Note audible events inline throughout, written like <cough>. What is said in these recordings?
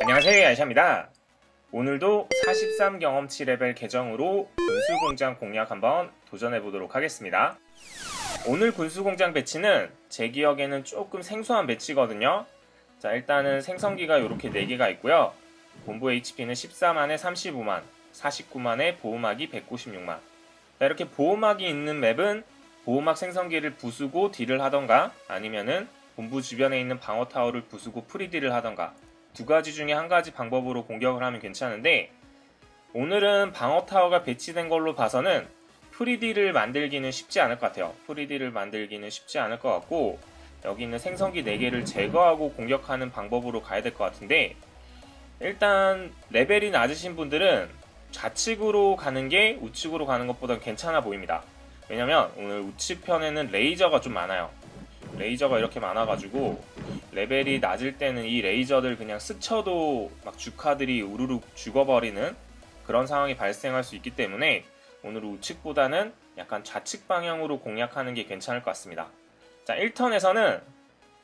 안녕하세요 야샤입니다. 오늘도 43 경험치 레벨 계정으로 군수공장 공략 한번 도전해 보도록 하겠습니다. 오늘 군수공장 배치는 제 기억에는 조금 생소한 배치거든요. 자 일단은 생성기가 이렇게 4개가 있고요. 본부 HP는 14만에 35만 49만에 보호막이 196만. 자, 이렇게 보호막이 있는 맵은 보호막 생성기를 부수고 딜을 하던가 아니면은 본부 주변에 있는 방어 타워를 부수고 프리딜을 하던가 두 가지 중에 한 가지 방법으로 공격을 하면 괜찮은데 오늘은 방어 타워가 배치된 걸로 봐서는 프리딜을 만들기는 쉽지 않을 것 같아요. 프리딜을 만들기는 쉽지 않을 것 같고 여기 있는 생성기 4개를 제거하고 공격하는 방법으로 가야 될 것 같은데 일단 레벨이 낮으신 분들은 좌측으로 가는 게 우측으로 가는 것보다 괜찮아 보입니다. 왜냐면 오늘 우측 편에는 레이저가 좀 많아요. 레이저가 이렇게 많아가지고 레벨이 낮을 때는 이 레이저들 그냥 스쳐도 막 주카들이 우르르 죽어버리는 그런 상황이 발생할 수 있기 때문에 오늘 우측보다는 약간 좌측 방향으로 공략하는 게 괜찮을 것 같습니다. 자 1턴에서는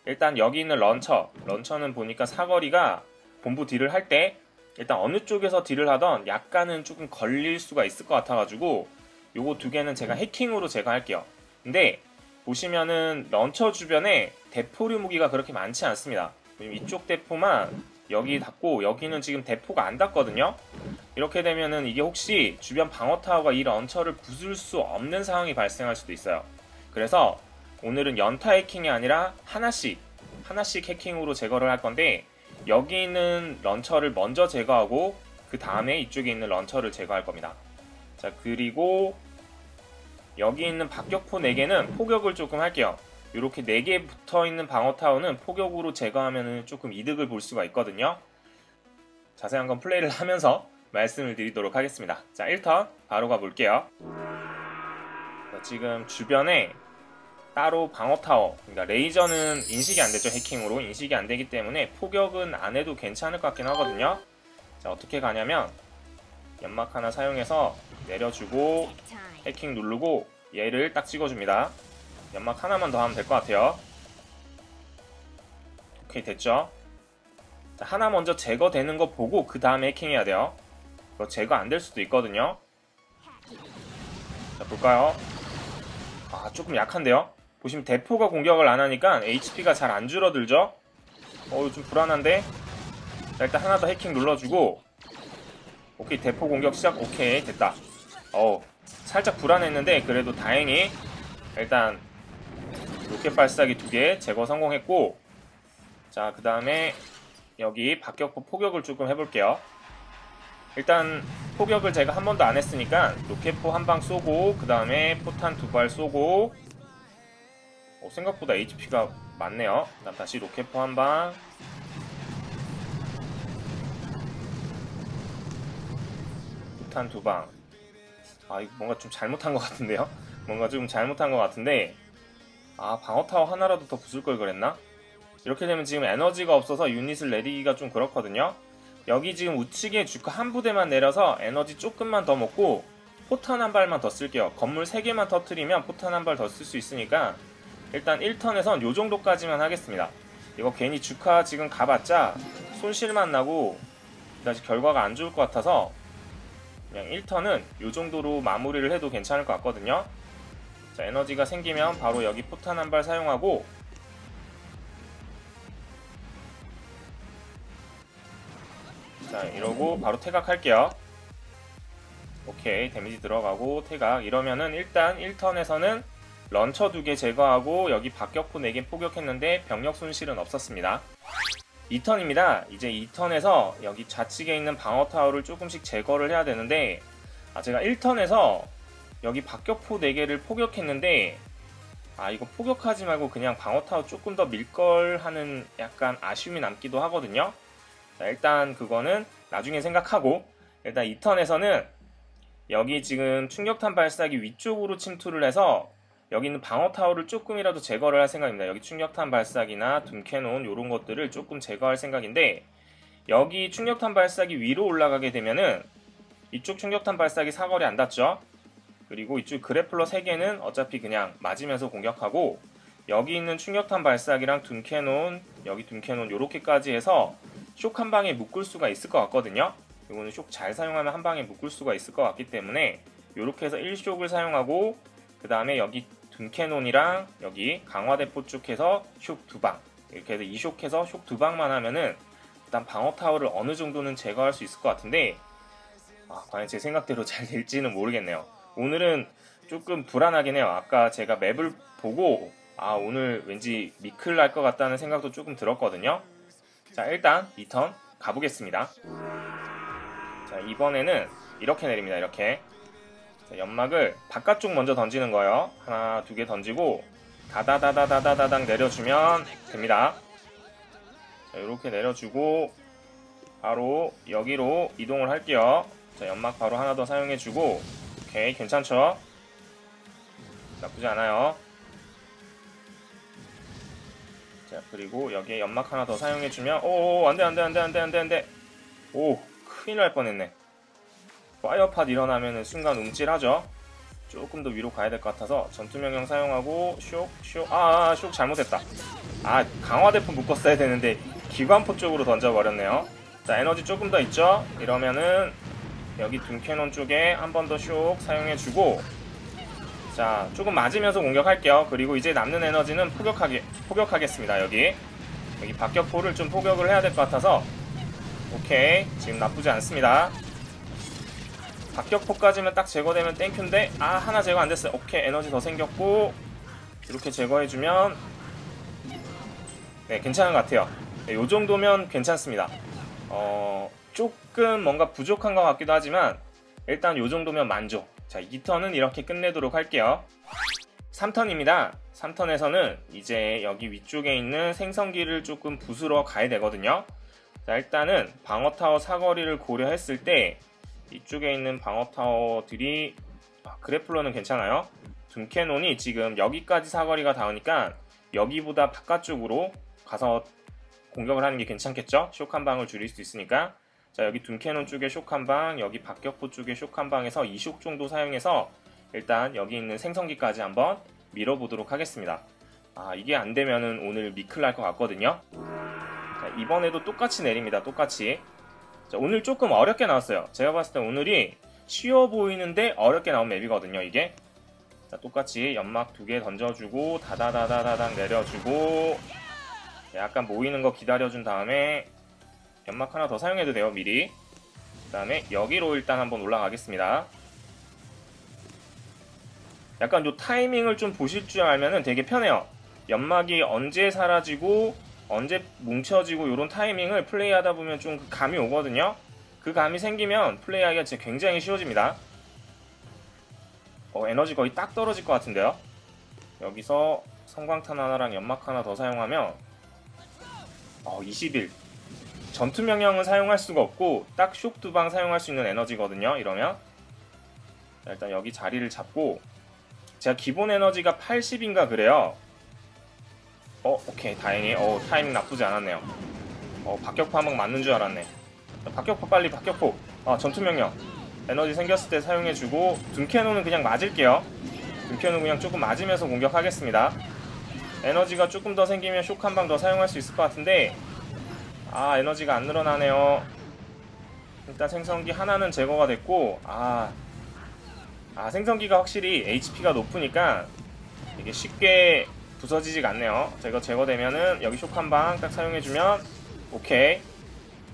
일단 여기 있는 런처 런처는 보니까 사거리가 본부 딜을 할 때 일단 어느 쪽에서 딜을 하던 약간은 조금 걸릴 수가 있을 것 같아가지고 요거 두 개는 제가 해킹으로 제거할게요. 근데 보시면은 런처 주변에 대포류 무기가 그렇게 많지 않습니다. 이쪽 대포만 여기 닿고 여기는 지금 대포가 안 닿거든요. 이렇게 되면은 이게 혹시 주변 방어 타워가 이 런처를 부술 수 없는 상황이 발생할 수도 있어요. 그래서 오늘은 연타 해킹이 아니라 하나씩 하나씩 해킹으로 제거를 할 건데 여기 있는 런처를 먼저 제거하고 그 다음에 이쪽에 있는 런처를 제거할 겁니다. 자 그리고 여기 있는 박격포 4개는 포격을 조금 할게요. 이렇게 4개 붙어 있는 방어 타워는 포격으로 제거하면 조금 이득을 볼 수가 있거든요. 자세한 건 플레이를 <laughs> 하면서 말씀을 드리도록 하겠습니다. 자 1턴 바로 가볼게요. 자, 지금 주변에 따로 방어 타워, 그러니까 레이저는 인식이 안 되죠 해킹으로 인식이 안 되기 때문에 포격은 안 해도 괜찮을 것 같긴 하거든요. 자 어떻게 가냐면 연막 하나 사용해서 내려주고 해킹 누르고 얘를 딱 찍어줍니다. 연막 하나만 더 하면 될 것 같아요. 오케이 됐죠? 자, 하나 먼저 제거되는 거 보고 그 다음에 해킹해야 돼요. 이거 제거 안 될 수도 있거든요. 자 볼까요? 아 조금 약한데요? 보시면 대포가 공격을 안 하니까 HP가 잘 안 줄어들죠? 어우 좀 불안한데? 자 일단 하나 더 해킹 눌러주고 오케이 대포 공격 시작. 오케이 됐다. 어우 살짝 불안했는데 그래도 다행히 일단 로켓 발사기 두 개 제거 성공했고 자 그 다음에 여기 박격포 포격을 조금 해볼게요. 일단 포격을 제가 한 번도 안 했으니까 로켓포 한 방 쏘고 그 다음에 포탄 두 발 쏘고. 어, 생각보다 HP가 많네요. 그 다음 다시 로켓포 한방 포탄 두 방 아 이거 뭔가 좀 잘못한 것 같은데요? <laughs> 뭔가 좀 잘못한 것 같은데 아 방어타워 하나라도 더 부술 걸 그랬나? 이렇게 되면 지금 에너지가 없어서 유닛을 내리기가 좀 그렇거든요 여기 지금 우측에 주카 한 부대만 내려서 에너지 조금만 더 먹고 포탄 한 발만 더 쓸게요 건물 3개만 터트리면 포탄 한 발 더 쓸 수 있으니까 일단 1턴에선 요 정도까지만 하겠습니다 이거 괜히 주카 지금 가봤자 손실만 나고 다시 결과가 안 좋을 것 같아서 그냥 1턴은 이 정도로 마무리를 해도 괜찮을 것 같거든요. 자, 에너지가 생기면 바로 여기 포탄 한 발 사용하고 자, 이러고 바로 태각할게요. 오케이, 데미지 들어가고 태각. 이러면은 일단 1턴에서는 런처 두 개 제거하고 여기 박격포 4개 포격했는데 병력 손실은 없었습니다. 2턴입니다. 이제 2턴에서 여기 좌측에 있는 방어 타워를 조금씩 제거를 해야 되는데 아 제가 1턴에서 여기 박격포 4개를 포격했는데 아 이거 포격하지 말고 그냥 방어 타워 조금 더 밀 걸 하는 약간 아쉬움이 남기도 하거든요. 자, 일단 그거는 나중에 생각하고 일단 2턴에서는 여기 지금 충격탄 발사기 위쪽으로 침투를 해서 여기 있는 방어 타워를 조금이라도 제거를 할 생각입니다. 여기 충격탄 발사기나 둠캐논 이런 것들을 조금 제거할 생각인데 여기 충격탄 발사기 위로 올라가게 되면은 이쪽 충격탄 발사기 사거리 안 닿죠? 그리고 이쪽 그래플러 3개는 어차피 그냥 맞으면서 공격하고 여기 있는 충격탄 발사기랑 둔캐논 여기 둔캐논 요렇게까지 해서 쇼한 방에 묶을 수가 있을 것 같거든요 이거는 쇼잘 사용하면 한 방에 묶을 수가 있을 것 같기 때문에 요렇게 해서 1쇼을 사용하고 그 다음에 여기 둔캐논이랑 여기 강화대포 쭉 해서 쇼두 방. 이렇게 해서 2쇼 해서 쇼두 방만 하면은 일단 방어 타워를 어느 정도는 제거할 수 있을 것 같은데 아, 과연 제 생각대로 <laughs> 잘 될지는 모르겠네요. 오늘은 조금 불안하긴 해요. 아까 제가 맵을 보고 아 오늘 왠지 미클 날 것 같다는 생각도 조금 들었거든요. 자 일단 2턴 가보겠습니다. 자 이번에는 이렇게 내립니다. 이렇게 자, 연막을 바깥쪽 먼저 던지는 거예요. 하나 두 개 던지고 다다다다다다당 내려주면 됩니다. 자 이렇게 내려주고 바로 여기로 이동을 할게요. 자 연막 바로 하나 더 사용해주고 오케이 괜찮죠? 나쁘지 않아요. 자 그리고 여기에 연막 하나 더 사용해주면 오 안돼 안돼 안돼 안돼 안돼 안돼. 오 큰일 날 뻔했네 파이어팟 일어나면 순간 움찔하죠? 조금 더 위로 가야 될 것 같아서 전투명령 사용하고 쇽 아, 쇽 잘못했다. 아 강화대포 묶었어야 되는데 기관포 쪽으로 던져버렸네요. 자 에너지 조금 더 있죠? 이러면은 여기 둔캐논 쪽에 한 번 더 쇽 사용해주고 자 조금 맞으면서 공격할게요. 그리고 이제 남는 에너지는 포격하게, 포격하겠습니다 여기. 여기 박격포를 좀 포격을 해야 될 것 같아서. 오케이 지금 나쁘지 않습니다 박격포까지면 딱 제거되면 땡큐인데 아 하나 제거 안됐어요. 오케이 에너지 더 생겼고 이렇게 제거해주면 네 괜찮은 것 같아요. 네, 요 정도면 괜찮습니다. 어 조금 뭔가 부족한 것 같기도 하지만 일단 요 정도면 만족. 자 2턴은 이렇게 끝내도록 할게요. 3턴입니다. 3턴에서는 이제 여기 위쪽에 있는 생성기를 조금 부수러 가야 되거든요. 자 일단은 방어타워 사거리를 고려했을 때 이쪽에 있는 방어타워들이 아, 그래플러는 괜찮아요 둠캐논이 지금 여기까지 사거리가 닿으니까 여기보다 바깥쪽으로 가서 공격을 하는 게 괜찮겠죠? 쇼한 방을 줄일 수 있으니까 자 여기 둠캐논 쪽에 쇼한 방, 여기 박격포 쪽에 쇼한 방에서 2쇼 정도 사용해서 일단 여기 있는 생성기까지 한번 밀어보도록 하겠습니다. 아 이게 안 되면은 오늘 미클 날 것 같거든요. 자 이번에도 똑같이 내립니다. 똑같이. 자 오늘 조금 어렵게 나왔어요. 제가 봤을 때 오늘이 쉬워 보이는데 어렵게 나온 맵이거든요. 이게. 자 똑같이 연막 두 개 던져주고 다다다다다닥 내려주고 약간 모이는 거 기다려준 다음에 연막 하나 더 사용해도 돼요 미리 그 다음에 여기로 일단 한번 올라가겠습니다 약간 요 타이밍을 좀 보실 줄 알면 되게 편해요 연막이 언제 사라지고 언제 뭉쳐지고 이런 타이밍을 플레이하다 보면 좀 그 감이 오거든요 그 감이 생기면 플레이하기가 진짜 굉장히 쉬워집니다 어, 에너지 거의 딱 떨어질 것 같은데요 여기서 성광탄 하나랑 연막 하나 더 사용하면 어, 21 전투 명령은 사용할 수가 없고 딱 쇼크 두 방 사용할 수 있는 에너지거든요. 이러면 자, 일단 여기 자리를 잡고 제가 기본 에너지가 80인가 그래요. 어 오케이 다행히 어 타이밍 나쁘지 않았네요. 어 박격포 한 방 맞는 줄 알았네. 박격포 빨리 박격포. 아 전투 명령 에너지 생겼을 때 사용해주고 둔캐논은 그냥 맞을게요. 둔캐논 그냥 조금 맞으면서 공격하겠습니다. 에너지가 조금 더 생기면 쇼크 한 방 더 사용할 수 있을 것 같은데 아 에너지가 안 늘어나네요 일단 생성기 하나는 제거가 됐고 아, 아 생성기가 확실히 HP가 높으니까 이게 쉽게 부서지지가 않네요. 자 이거 제거되면은 여기 쇼크 한 방 딱 사용해주면 오케이.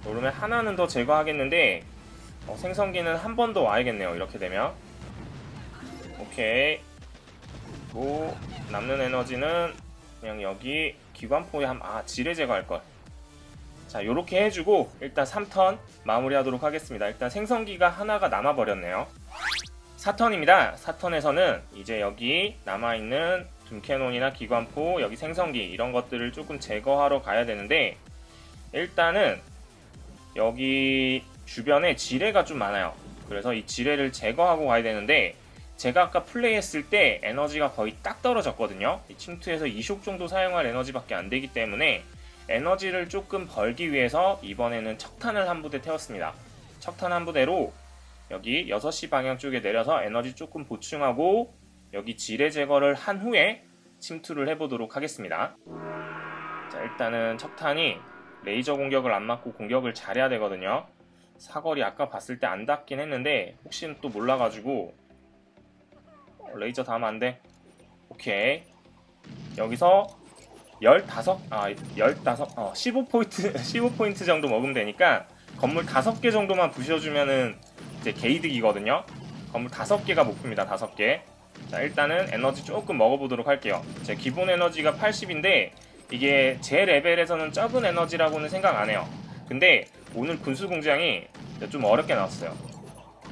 그러면 하나는 더 제거하겠는데 어, 생성기는 한 번 더 와야겠네요. 이렇게 되면. 오케이. 그리고 남는 에너지는 그냥 여기 기관포에 한아 지뢰 제거할걸. 자 요렇게 해주고 일단 3턴 마무리하도록 하겠습니다. 일단 생성기가 하나가 남아버렸네요. 4턴입니다. 4턴에서는 이제 여기 남아있는 둠캐논이나 기관포 여기 생성기 이런 것들을 조금 제거하러 가야 되는데 일단은 여기 주변에 지뢰가 좀 많아요 그래서 이 지뢰를 제거하고 가야 되는데 제가 아까 플레이했을 때 에너지가 거의 딱 떨어졌거든요 침투에서 2숍 정도 사용할 에너지밖에 안 되기 때문에 에너지를 조금 벌기 위해서 이번에는 척탄을 한 부대 태웠습니다. 척탄 한 부대로 여기 6시 방향 쪽에 내려서 에너지 조금 보충하고 여기 지뢰 제거를 한 후에 침투를 해보도록 하겠습니다. 자 일단은 척탄이 레이저 공격을 안 맞고 공격을 잘해야 되거든요. 사거리 아까 봤을 때 안 닿긴 했는데 혹시는 또 몰라가지고 어, 레이저 닿으면 안 돼. 오케이. 여기서 15, 아, 15, 어, 15포인트, 15포인트 <laughs> 정도 먹으면 되니까 건물 5개 정도만 부셔주면은 이제 게이득이거든요. 건물 5개가 목표입니다. 5개. 자, 일단은 에너지 조금 먹어보도록 할게요. 제 기본 에너지가 80인데 이게 제 레벨에서는 적은 에너지라고는 생각 안 해요. 근데 오늘 군수 공장이 좀 어렵게 나왔어요.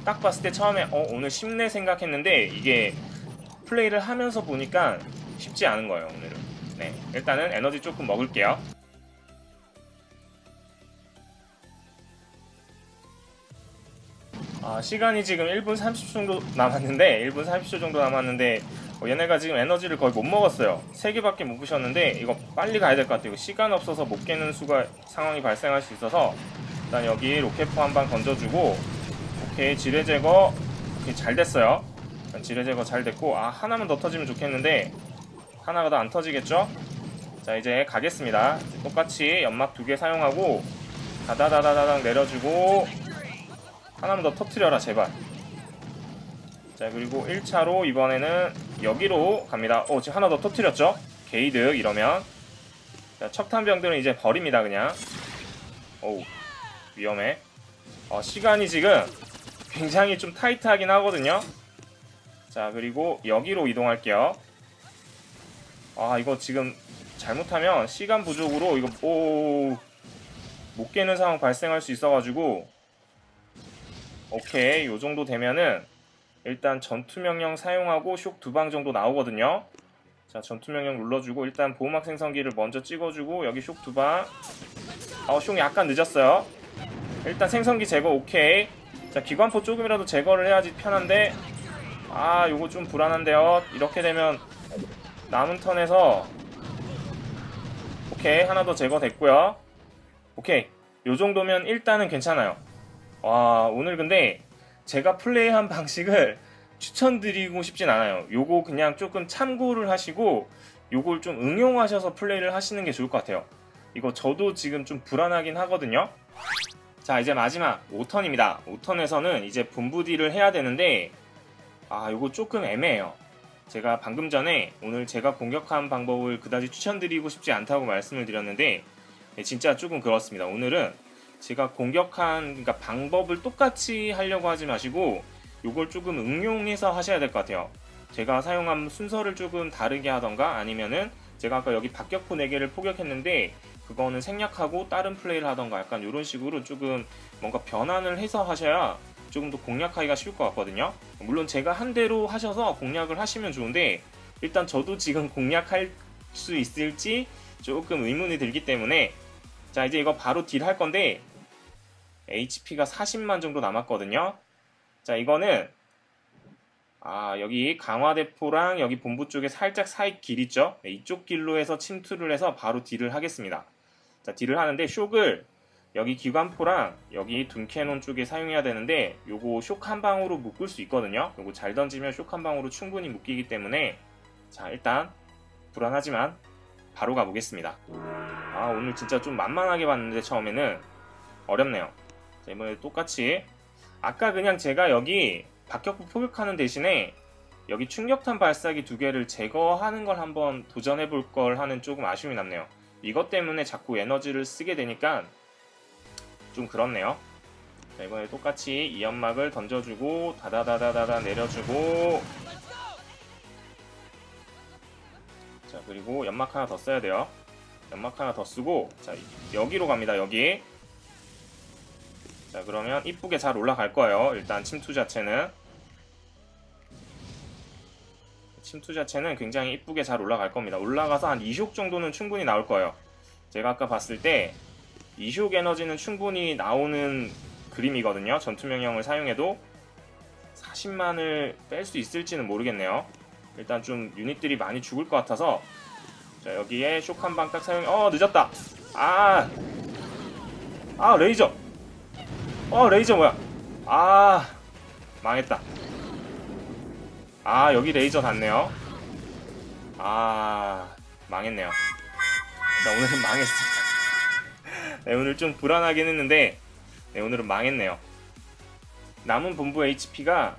딱 봤을 때 처음에 어, 오늘 쉽네 생각했는데 이게 플레이를 하면서 보니까 쉽지 않은 거예요, 오늘은. 네, 일단은 에너지 조금 먹을게요. 아, 시간이 지금 1분 30초 정도 남았는데 1분 30초 정도 남았는데 어, 얘네가 지금 에너지를 거의 못 먹었어요. 3개밖에 못 부셨는데 이거 빨리 가야 될 것 같아요. 시간 없어서 못 깨는 수가 상황이 발생할 수 있어서 일단 여기 로켓포 한방 던져주고 오케이 지뢰 제거 오케이 잘 됐어요. 지뢰 제거 잘 됐고 아 하나만 더 터지면 좋겠는데 하나가 더 안 터지겠죠? 자 이제 가겠습니다. 똑같이 연막 두 개 사용하고 다다다다닥 내려주고 하나만 더 터트려라 제발. 자 그리고 1차로 이번에는 여기로 갑니다. 오 지금 하나 더 터트렸죠? 게이득 이러면. 자 척탄병들은 이제 버립니다 그냥. 오우 위험해. 어, 시간이 지금 굉장히 좀 타이트하긴 하거든요? 자 그리고 여기로 이동할게요. 아 이거 지금 잘못하면 시간 부족으로 이거 오못 깨는 상황 발생할 수 있어가지고 오케이 요 정도 되면은 일단 전투명령 사용하고 쇽 두 방 정도 나오거든요. 자 전투명령 눌러주고 일단 보호막 생성기를 먼저 찍어주고 여기 쇽 두방. 어, 쇽 약간 늦었어요. 일단 생성기 제거 오케이. 자 기관포 조금이라도 제거를 해야지 편한데. 아 요거 좀 불안한데요. 이렇게 되면 남은 턴에서 오케이 하나 더 제거됐고요. 오케이 요 정도면 일단은 괜찮아요 와 오늘 근데 제가 플레이한 <laughs> 방식을 추천드리고 싶진 않아요. 요거 그냥 조금 참고를 하시고 요걸 좀 응용하셔서 플레이를 하시는 게 좋을 것 같아요. 이거 저도 지금 좀 불안하긴 하거든요. 자 이제 마지막 5턴입니다. 5턴에서는 이제 분부딜을 해야 되는데 아 요거 조금 애매해요. 제가 방금 전에 오늘 제가 공격한 방법을 그다지 추천드리고 싶지 않다고 말씀을 드렸는데 네, 진짜 조금 그렇습니다. 오늘은 제가 공격한 그러니까 방법을 똑같이 하려고 하지 마시고 요걸 조금 응용해서 하셔야 될 것 같아요. 제가 사용한 순서를 조금 다르게 하던가 아니면은 제가 아까 여기 박격포 4개를 포격했는데 그거는 생략하고 다른 플레이를 하던가 약간 이런 식으로 조금 뭔가 변환을 해서 하셔야 조금 더 공략하기가 쉬울 것 같거든요. 물론 제가 한 대로 하셔서 공략을 하시면 좋은데 일단 저도 지금 <laughs> 공략할 수 있을지 조금 의문이 들기 때문에 자 이제 이거 바로 딜 할 건데 HP가 40만 정도 남았거든요. 자, 이거는 아, 여기 강화대포랑 여기 본부 쪽에 살짝 사이 길 있죠? 네, 이쪽 길로 해서 침투를 해서 바로 딜을 하겠습니다. 자, 딜을 하는데 쇽을 여기 기관포랑 여기 둔캐논 쪽에 사용해야 되는데 요거 쇽 한 방으로 묶을 수 있거든요. 요거 잘 던지면 쇽 한 방으로 충분히 묶이기 때문에 자, 일단 불안하지만 바로 가보겠습니다. 아, 오늘 진짜 좀 만만하게 봤는데 처음에는 어렵네요. 자, 이번에 똑같이 아까 그냥 제가 여기 박격포 포격하는 대신에 여기 충격탄 발사기 두 개를 제거하는 걸 한번 도전해 볼 걸 하는 조금 아쉬움이 남네요. 이것 때문에 자꾸 에너지를 쓰게 되니까 좀 그렇네요. 자, 이번에 똑같이 이 연막을 던져주고 다다다다다다 내려주고 자 그리고 연막 하나 더 써야 돼요. 연막 하나 더 쓰고 자 여기로 갑니다. 여기 자 그러면 이쁘게 잘 올라갈 거예요. 일단 침투 자체는. 침투 자체는 굉장히 이쁘게 잘 올라갈 겁니다. 올라가서 한 2숍 정도는 충분히 나올 거예요. 제가 아까 봤을 때 2숍 에너지는 충분히 나오는 그림이거든요. 전투 명령을 사용해도 40만을 뺄 수 있을지는 모르겠네요. 일단 좀 유닛들이 많이 죽을 것 같아서. 자 여기에 쇼한방 딱 사용 어 늦었다! 아아! 아, 레이저 어 레이저 뭐야 아 망했다 아 여기 레이저 닿네요 아 망했네요. 자 오늘은 <laughs> 망했습니다. 네, 오늘 좀 불안하긴 했는데 네, 오늘은 망했네요. 남은 본부 HP가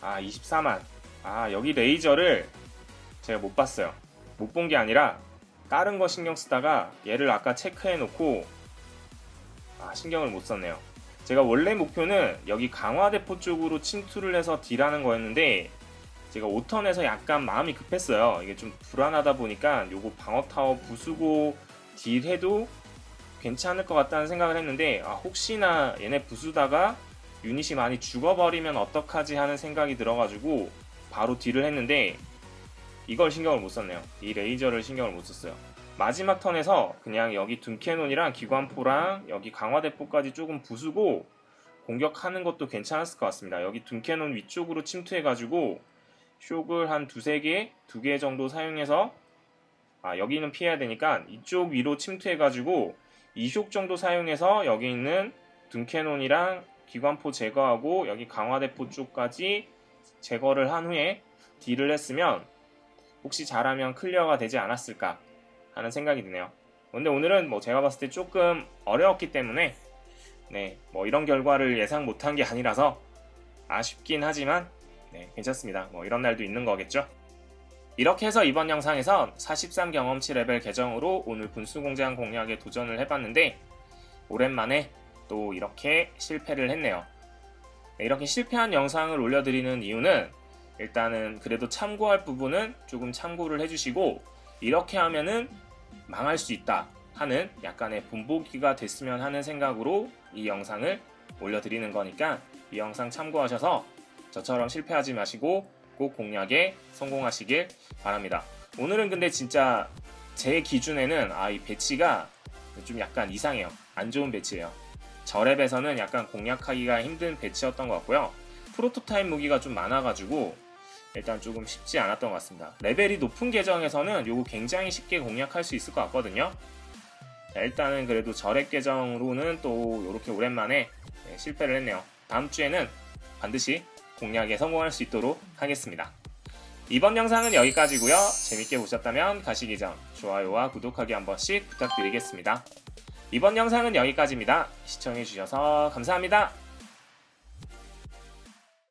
아 24만. 아 여기 레이저를 제가 못 봤어요. 못 본 게 아니라 다른 거 신경 쓰다가 얘를 아까 체크해 놓고 아 신경을 못 썼네요. 제가 원래 목표는 여기 강화대포 쪽으로 침투를 해서 딜하는 거였는데 제가 5턴에서 약간 마음이 급했어요. 이게 좀 불안하다 보니까 요거 방어타워 부수고 딜해도 괜찮을 것 같다는 생각을 했는데 아, 혹시나 얘네 부수다가 유닛이 많이 죽어버리면 어떡하지 하는 생각이 들어가지고 바로 딜을 했는데 이걸 신경을 못 썼네요. 이 레이저를 신경을 못 썼어요. 마지막 턴에서 그냥 여기 둠캐논이랑 기관포랑 여기 강화대포까지 조금 부수고 공격하는 것도 괜찮았을 것 같습니다. 여기 둠캐논 위쪽으로 침투해가지고 쇽을 한 두세 개, 두 개 정도 사용해서 아 여기는 피해야 되니까 이쪽 위로 침투해가지고 이쇽 정도 사용해서 여기 있는 둠캐논이랑 기관포 제거하고 여기 강화대포 쪽까지 제거를 한 후에 딜을 했으면 혹시 잘하면 클리어가 되지 않았을까 하는 생각이 드네요. 근데 오늘은 뭐 제가 봤을 때 조금 어려웠기 때문에 네, 뭐 이런 결과를 예상 못한 게 아니라서 아쉽긴 하지만 네, 괜찮습니다. 뭐 이런 날도 있는 거겠죠. 이렇게 해서 이번 영상에선 43 경험치 레벨 계정으로 오늘 분수공장 공략에 도전을 해봤는데 오랜만에 또 이렇게 실패를 했네요. 네, 이렇게 실패한 영상을 올려드리는 이유는 일단은 그래도 참고할 부분은 조금 참고를 해주시고 이렇게 하면은 망할 수 있다 하는 약간의 본보기가 됐으면 하는 생각으로 이 영상을 올려드리는 거니까 이 영상 참고하셔서 저처럼 실패하지 마시고 꼭 공략에 성공하시길 바랍니다. 오늘은 근데 진짜 제 기준에는 아 이 배치가 좀 약간 이상해요. 안 좋은 배치예요. 저랩에서는 약간 공략하기가 힘든 배치였던 것 같고요. 프로토타입 무기가 좀 많아가지고 일단 조금 쉽지 않았던 것 같습니다. 레벨이 높은 계정에서는 요거 굉장히 쉽게 공략할 수 있을 것 같거든요. 자, 일단은 그래도 저랩 계정으로는 또 이렇게 오랜만에 네, 실패를 했네요. 다음 주에는 반드시 공략에 성공할 수 있도록 하겠습니다. 이번 영상은 여기까지고요. 재밌게 보셨다면 가시기 전 좋아요와 구독하기 한 번씩 부탁드리겠습니다. 이번 영상은 여기까지입니다. 시청해주셔서 감사합니다.